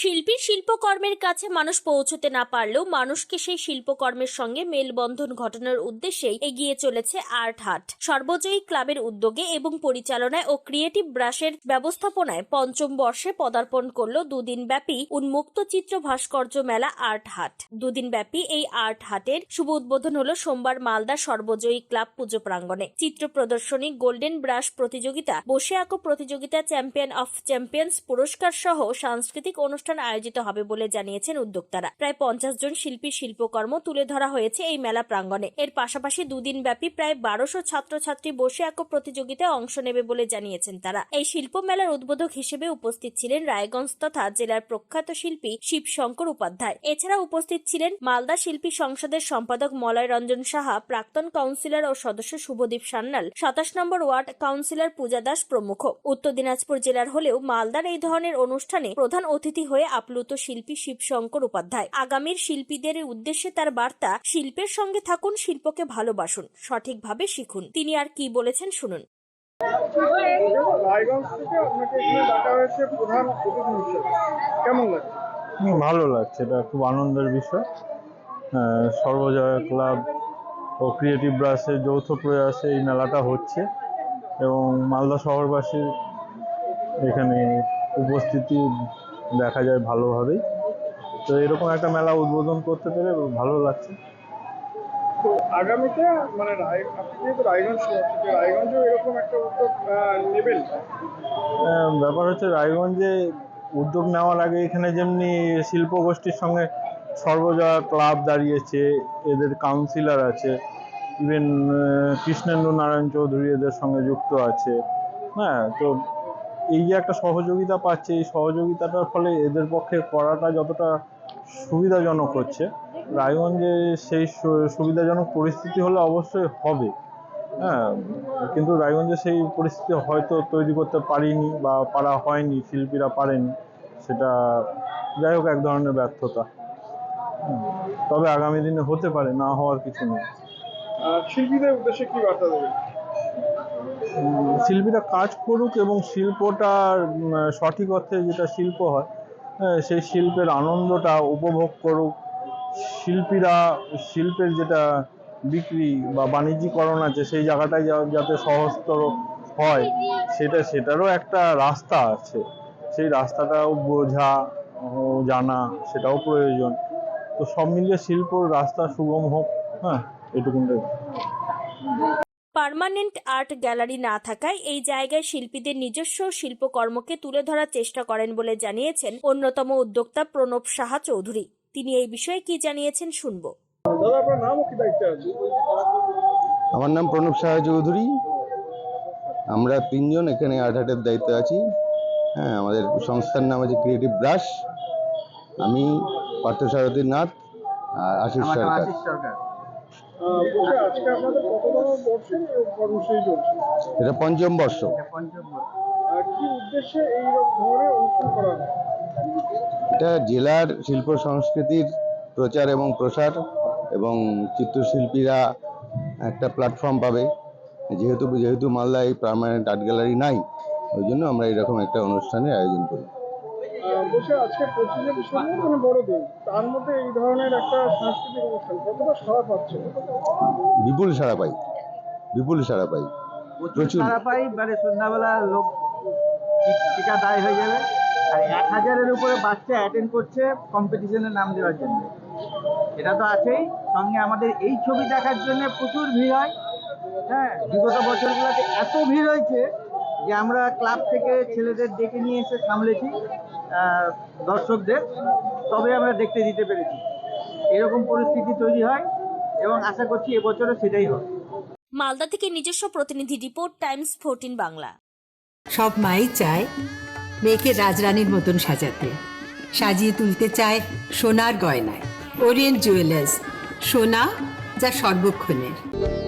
শিল্পীর শিল্পকর্মের কাছে মানুষ পৌঁছতে না পারলেও মানুষকে সেই শিল্পকর্মের সঙ্গে মেলবন্ধন ঘটানোর উদ্দেশ্যেই এগিয়ে চলেছে আর্ট হাট। সর্বজয়ী ক্লাবের উদ্যোগে এবং পরিচালনায় ও ক্রিয়েটিভ ব্রাশের ব্যবস্থাপনায় পঞ্চম বর্ষে পদার্পণ করল দুদিন ব্যাপী উন্মুক্ত চিত্র ভাস্কর্য মেলা আর্ট হাট। দুদিন ব্যাপী এই আর্ট হাটের শুভ উদ্বোধন হলো সোমবার মালদা সর্বজয়ী ক্লাব পুজো প্রাঙ্গণে। চিত্র প্রদর্শনী, গোল্ডেন ব্রাশ প্রতিযোগিতা বসে আঁকো প্রতিযোগিতা, চ্যাম্পিয়ন অফ চ্যাম্পিয়ন্স পুরস্কার সহ সাংস্কৃতিক অনুষ্ঠান আয়োজিত হবে বলে জানিয়েছেন উদ্যোক্তারা। প্রায় পঞ্চাশ জন শিল্পীর শিল্পকর্ম তুলে ধরা হয়েছে এই মেলা প্রাঙ্গণে। এর পাশাপাশি দুদিন ব্যাপী প্রায় বারোশো ছাত্রছাত্রী বসে আঁকো প্রতিযোগিতায় অংশ নেবে বলে জানিয়েছেন তারা। এই শিল্প মেলার উদ্বোধক হিসেবে উপস্থিত ছিলেন রায়গঞ্জ তথা জেলার প্রখ্যাত শিল্পী শিবশঙ্কর উপাধ্যায়। এছাড়া উপস্থিত ছিলেন মালদা শিল্পী সংসদের সম্পাদক মলয় রঞ্জন সাহা, প্রাক্তন কাউন্সিলর ও সদস্য শুভদীপ সান্যাল সাতাশ নম্বর ওয়ার্ড কাউন্সিলর পূজা দাস প্রমুখ। উত্তর দিনাজপুর জেলার হলেও মালদার এই ধরনের অনুষ্ঠানে প্রধান অতিথি হয়ে আপ্লুত শিল্পী শিবশঙ্কর উপাধ্যায়। আগামীর শিল্পীদের উদ্দেশ্যে তার বার্তা শিল্পের সঙ্গে থাকুন শিল্পকে ভালোবাসুন সঠিকভাবে শিখুন। তিনি আর কি বলেছেন শুনুন। ভালো লাগছে। এটা খুব আনন্দের বিষয়। আহ, সর্বজয়া ক্লাব ও ক্রিয়েটিভ ব্রাসের যৌথ প্রয়াসে এই মেলাটা হচ্ছে এবং মালদা শহরবাসীর এখানে উপস্থিতি দেখা যায় ভালোভাবেই। তো এরকম একটা মেলা উদ্বোধন করতে পেরে ভালো লাগছে। তো আগামীতে মানে রায় আপনি যেহেতু রায়গঞ্জ রায়গঞ্জেও এরকম একটা উদ্যোগ নেবেন? ব্যাপার হচ্ছে রায়গঞ্জে উদ্যোগ নেওয়ার আগে এখানে যেমনি শিল্প গোষ্ঠীর সঙ্গে সর্বজয়া ক্লাব দাঁড়িয়েছে এদের কাউন্সিলর আছে ইভেন কৃষ্ণেন্দু নারায়ণ চৌধুরী এদের সঙ্গে যুক্ত আছে। হ্যাঁ তো এই যে একটা সহযোগিতা পাচ্ছে, এই সহযোগিতাটার ফলে এদের পক্ষে করাটা যতটা সুবিধাজনক হচ্ছে। রায়গঞ্জে সেই সুবিধাজনক পরিস্থিতি হলে অবশ্যই হবে। হ্যাঁ কিন্তু রায়গঞ্জে সেই পরিস্থিতি হয়তো তৈরি করতে পারিনি বা পারা হয়নি, শিল্পীরা পারেনি। সেটা যাই হোক, এক ধরনের ব্যর্থতা। তবে আগামী দিনে হতে পারে, না হওয়ার কিছু নেই। শিল্পীদের উদ্দেশ্যে কি বার্তা দেবেন? শিল্পীরা কাজ করুক এবং শিল্পটার সঠিক অর্থে যেটা শিল্প হয় হ্যাঁ, সেই শিল্পের আনন্দটা উপভোগ করুক। শিল্পীরা শিল্পের যেটা বিক্রি বা বাণিজ্যিকরণ আছে সেই জায়গাটায় যাতে সহজতর হয় সেটা সেটারও একটা রাস্তা আছে। সেই রাস্তাটাও বোঝা জানা সেটাও প্রয়োজন। তো সব মিলিয়ে শিল্পর রাস্তা সুগম হোক হ্যাঁ এটুকুনটাই। পার্মানেন্ট আর্ট গ্যালারি না থাকায় এই জায়গায় শিল্পীদের নিজস্ব শিল্পকর্মকে তুলে ধরার চেষ্টা করেন বলে জানিয়েছেন অন্যতম উদ্যোক্তা প্রণব সাহা চৌধুরী। তিনি এই বিষয়ে কি জানিয়েছেন শুনব। দাদা আপনার নাম ও কি দায়িত্বে আছে আমার নাম প্রণব সাহা চৌধুরী। আমরা তিনজন এখানে আর্ট আর্টহাটের দায়িত্বে আছি। হ্যাঁ আমাদের সংস্থার নাম আছে ক্রিয়েটিভ ব্রাশ আমি পার্থসারথী নাথ আর আশিস সরকার। এটা পঞ্চম বর্ষ। আহ, কি উদ্দেশ্যে এই ধরনের অনুষ্ঠান করা হয়? এটা জেলার শিল্প সংস্কৃতির প্রচার এবং প্রসার এবং চিত্রশিল্পীরা একটা প্ল্যাটফর্ম পাবে। যেহেতু যেহেতু মালদায় পার্মানেন্ট আর্ট গ্যালারি নাই ওই জন্য আমরা এরকম একটা অনুষ্ঠানের আয়োজন করি। বলছি আজকে পঁচিশে ডিসেম্বর মানে বড়দিন। তার মধ্যে এই ধরনের একটা সাংস্কৃতিক অনুষ্ঠান কতটা সাড়া পাচ্ছে? বিপুল সাড়া পাই। বিপুল সাড়া পাই। প্রচুর। সারা পাই মানে সন্ধ্যাবেলা লোক টিকা দায় হয়ে যাবে। আর এক হাজারের উপরে বাচ্চা অ্যাটেন্ড করছে কম্পিটিশনে নাম দেওয়ার জন্য। এটা তো আছেই। সঙ্গে আমাদের এই ছবি দেখার জন্য প্রচুর ভিড় হয়। হ্যাঁ বিগত বছরগুলোতে এত ভিড় হয়েছে যে আমরা ক্লাব থেকে ছেলেদের ডেকে নিয়ে এসে সামলেছি আহ, দর্শকদের। তবে আমরা দেখতে দিতে পেরেছি। এরকম পরিস্থিতি তৈরি হয় এবং আশা করছি এবছরও সেটাই হবে। মালদা থেকে নিজস্ব প্রতিনিধি রিপোর্ট টাইমস ফোরটিন বাংলা। সব মাই চায় মেয়েকে রাজরানীর মতন সাজাতে। সাজিয়ে তুলতে চায় সোনার গয়নায়। ওরিয়েন্ট জুয়েলার্স সোনা যা সর্বক্ষণের।